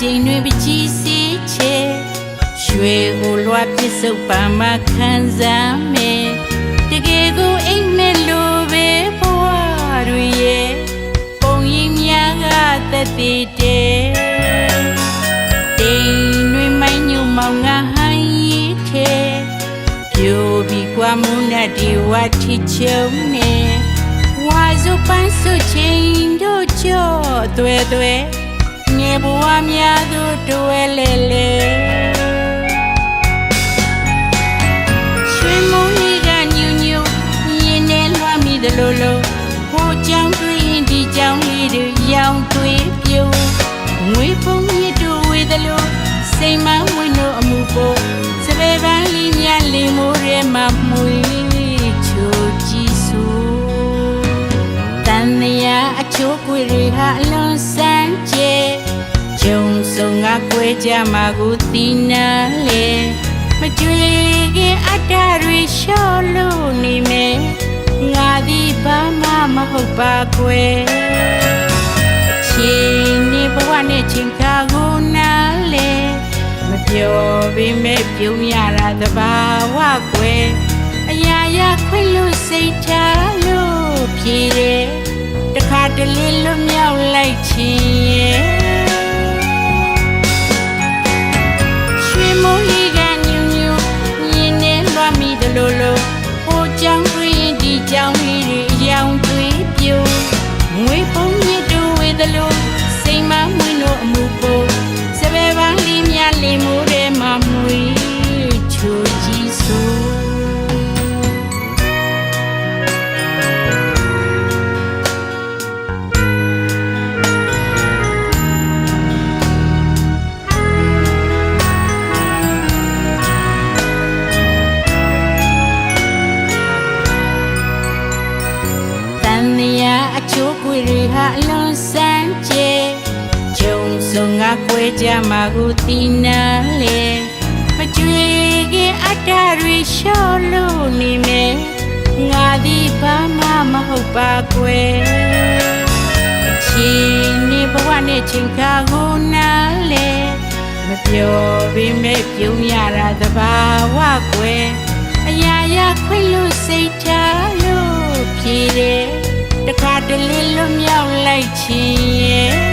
ချိန်တွင်ပကြီးစီချေရွှေဟိုလွှားပစ္စုပန်မှာခံစားမယ်တကယ်ကိုအိမ်မဲ့လိုပဲဘဝတွေရဲ့ပုံရိပ်များကသက်သေးတယ်တိမ်တွင်မိုင်းညုံမောင်ငါဟန်ရည်ထဲပြိုပြီးကွာမုန်းတဲ့ဒီဝတ်ထီချုံနေဝါစုပန်းစုချင်းတို့ကြော့သွဲသွဲ ငယ်ဘဝများသူတွဲလဲလဲရွှေမုံလေးကညူညူရင်ထဲလွှမ်းမိသလိုလိုဟိုကြောင်တွေးဒီကြောင်လေးတွေရောင်သွေးပြုံးငွေပုံမြစ်တို့ဝေသလိုစိတ်မဝင်းတို့အမှုကိုစပယ်ပန်းလေးများလင်မိုးရဲမှာမှွေချိုကြည့်ဆိုတန်မြာအချိုးကွေတွေဟာအလွန်စမ်းကြဲ ဂျုံစုံငါကွဲကြမှာကိုတီးနာလေမကြွေခင်အတ္တတွေလျှော့လို့နေမယ်ငါဒီဘာမှမဟုတ်ပါကွယ်ချင်းနေဘဝနဲ့ချင်းခါကိုနာလေမပြောပေမဲ့ပြုံးရတာသဘာဝကွယ်အရာရာခွင့်လို့စိတ်ထားလို့ဖြေတယ်တခါတလေလွတ်မြောက်လိုက်ချင်း အချိုးကွေတွေဟာအလွန်စမ်းကြဲဂျုံစုံငါကွဲကြမှာကိုတီးနာလေမကြွေခင်အတ္တတွေလျှော့လို့နေမယ်ငါဒီဘာမှမဟုတ်ပါကွယ်ချင်းနေဘဝနဲ့ချင်းခါကိုနာလေမပြောပေမဲ့ပြုံးရတာသဘာဝကွယ်အရာရာခွင့်လို့စိတ်ထားလို့ဖြေတယ်တ ခါတလေလွတ်မြောက်လိုက်ချင်းရဲ့